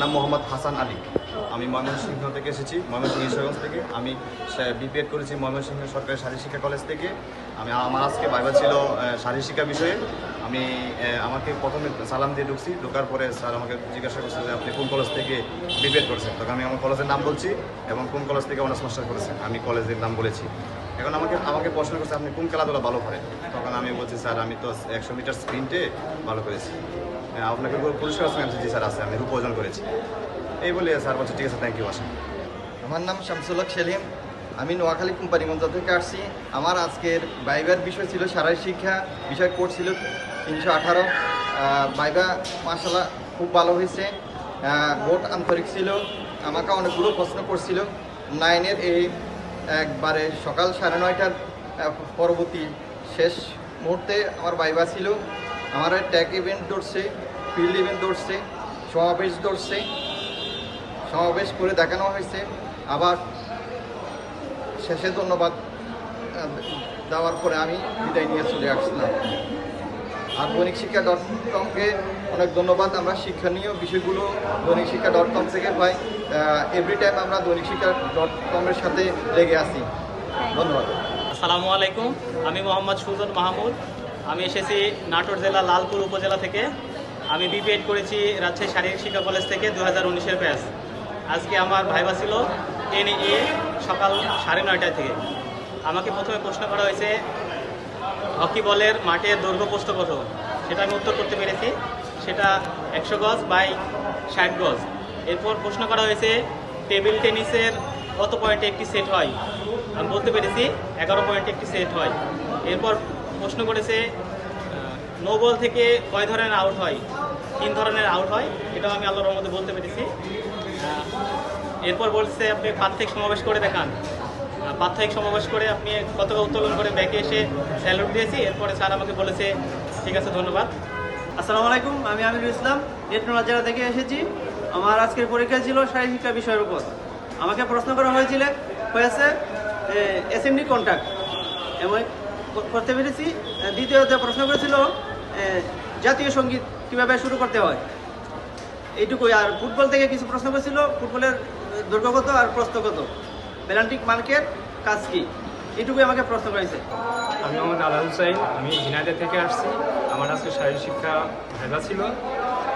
নাম মোহাম্মদ হাসান আলী। আমি ময়মনসিংহ থেকে এসেছি, ময়মনসিংহ ঈশ্বরগঞ্জ থেকে। আমি বিপিএড করেছি ময়মনসিংহ সরকারি শারীর শিক্ষা কলেজ থেকে। আমি, আমার আজকে বাইবা ছিল শারীর শিক্ষা বিষয়ে। আমি আমাকে প্রথমে সালাম দিয়ে ঢুকছি। ঢোকার পরে স্যার আমাকে জিজ্ঞাসা করছে যে, আপনি কোন কলেজ থেকে বিপিএড করছেন? তখন আমি আমার কলেজের নাম বলছি এবং কোন কলেজ থেকে অনার্স মাস্টার করেছেন, আমি কলেজের নাম বলেছি। এখন আমাকে আমাকে প্রশ্ন করছে আপনি কোন খেলাধুলা ভালো করেন? তখন আমি বলছি স্যার আমি তো একশো মিটার স্প্রিন্টে ভালো করেছি। হ্যাঁ, আপনাকে পুরস্কার আছে? জি স্যার আছে আমি রূপ অর্জন করেছি। এই বলে স্যার বলছে ঠিক আছে থ্যাংক ইউ আসেন। আমার নাম শামসুল্লাহ সেলিম। আমি নোয়াখালী কোম্পানিগঞ্জ থেকে আসছি। আমার আজকের বাইবার বিষয় ছিল শারীরিক শিক্ষা বিষয় কোর্স ছিল তিনশো আঠারো। বাইবা মাসালা খুব ভালো হয়েছে। বোর্ড আন্তরিক ছিল। আমাকে অনেকগুলো প্রশ্ন করছিল। নাইনের এই একবারে সকাল সাড়ে নয়টার পরবর্তী শেষ মুহূর্তে আমার বাইবা ছিল। আমার ট্যাগ ইভেন্ট দৌড়ছে ফিল্ড ইভেন্ট দৌড়ছে সমাবেশ দৌড়ছে সমাবেশ করে দেখানো হয়েছে। আবার শেষে ধন্যবাদ দেওয়ার পরে আমি বিদায় নিয়ে চলে আসলাম। আর দৈনিক শিক্ষা ডট কমকে অনেক ধন্যবাদ। আমরা শিক্ষণীয় বিষয়গুলো দৈনিক শিক্ষা ডট কম থেকে পাই। এভরি টাইম আমরা দৈনিক শিক্ষা ডট কমের সাথে লেগে আছি। ধন্যবাদ। আসসালামু আলাইকুম। আমি মোহাম্মদ সুজন মাহমুদ। আমি এসেছি নাটোর জেলা লালপুর উপজেলা থেকে। আমি বিপিএড করেছি রাজশাহী শারীরিক শিক্ষা কলেজ থেকে দু হাজার উনিশের ব্যাস আজকে আমার ভাইবা ছিল টেন এ সকাল সাড়ে নয়টায় থেকে। আমাকে প্রথমে প্রশ্ন করা হয়েছে হকি বলের মাঠের দৈর্ঘ্য প্রস্থ কত সেটা আমি উত্তর করতে পেরেছি। সেটা একশো গজ বাই ষাট গজ। এরপর প্রশ্ন করা হয়েছে, টেবিল টেনিসের কত পয়েন্টে একটি সেট হয়? আমি বলতে পেরেছি, এগারো পয়েন্টে একটি সেট হয়। এরপর প্রশ্ন করেছে নো বল থেকে কয় ধরনের আউট হয়? তিন ধরনের আউট হয়, এটাও আমি আল্লাহর মধ্যে বলতে পেরেছি। এরপর বলছে, আপনি প্রাত্যিক সমাবেশ করে দেখান। প্রাত্যহিক সমাবেশ করে আপনি পতাকা উত্তোলন করে ব্যাকে এসে স্যালুট দিয়েছি। এরপরে স্যার আমাকে বলেছে ঠিক আছে ধন্যবাদ। আসসালামু আলাইকুম আমি আমিরুল ইসলাম নেত্রনাথ জেলা থেকে এসেছি। আমার আজকের পরীক্ষা ছিল শারীরিক শিক্ষা বিষয়ের উপর। আমাকে প্রশ্ন করা হয়েছিল হয়েছে এসএমডি কন্ট্যাক্ট এবং ক- করতে পেরেছি। দ্বিতীয়ত প্রশ্ন করেছিল জাতীয় সংগীত কীভাবে শুরু করতে হয়? এইটুকুই। আর ফুটবল থেকে কিছু প্রশ্ন করেছিল ফুটবলের আহ, দৈর্ঘ্যগত আর প্রস্তগত প্যালান্টিক মার্কের কাজ কি এটুকুই আমাকে প্রশ্ন করেছে। আমি মোহাম্মদ আলা হুসাইন, আমি ঝিনাইদহ থেকে আসছি। আমার আজকে শারীরিক শিক্ষা ভেজা ছিল।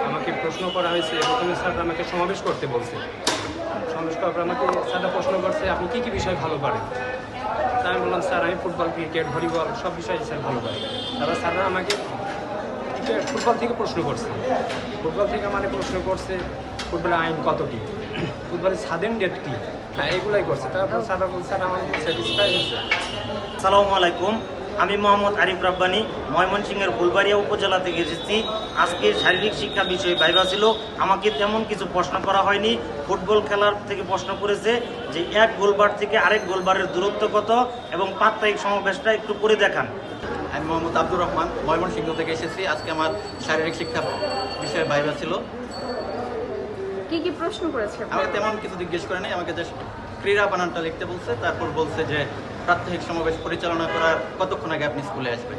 আমাকে প্রশ্ন করা হয়েছে প্রথমে স্যার আমাকে সমাবেশ করতে বলছে। সমাবেশ করার পর আমাকে স্যারটা প্রশ্ন করছে, আপনি কী কী বিষয় ভালো পারেন? তা আমি বললাম, স্যার, আমি ফুটবল, ক্রিকেট, ভলিবল, সব বিষয়ে স্যার ভালো পারি তারপর স্যাররা আমাকে ফুটবল থেকে প্রশ্ন করছে। ফুটবল থেকে আমাকে প্রশ্ন করছে, ফুটবলের আইন কত কী? ফুটবলের স্বাধীন ডেট কী? হ্যাঁ এগুলাই করছে। তারপর স্যাররা স্যার আমার স্যাটিসফাই হয়েছে সালামু আলাইকুম। আমি মোহাম্মদ আরিফ রাব্বানি ময়মনসিংহের ফুলবাড়িয়া উপজেলা থেকে এসেছি আজকে শারীরিক শিক্ষা বিষয়ে ভাইবা ছিল। আমাকে তেমন কিছু প্রশ্ন করা হয়নি। ফুটবল খেলার থেকে প্রশ্ন করেছে যে এক গোলবার থেকে আরেক গোলবারের দূরত্ব কত এবং প্রাত্যহিক সমাবেশটা একটু করে দেখান। আমি মোহাম্মদ আব্দুর রহমান ময়মনসিংহ থেকে এসেছি। আজকে আমার শারীরিক শিক্ষা বিষয়ে ভাইবা ছিল। কি কি প্রশ্ন করেছে? আমাকে তেমন কিছু জিজ্ঞেস করে নাই, আমাকে জাস্ট ক্রীড়া বানানটা লিখতে বলছে, তারপর বলছে যে প্রাত্যহিক সমাবেশ পরিচালনা করার কতক্ষণ আগে আপনি স্কুলে আসবেন?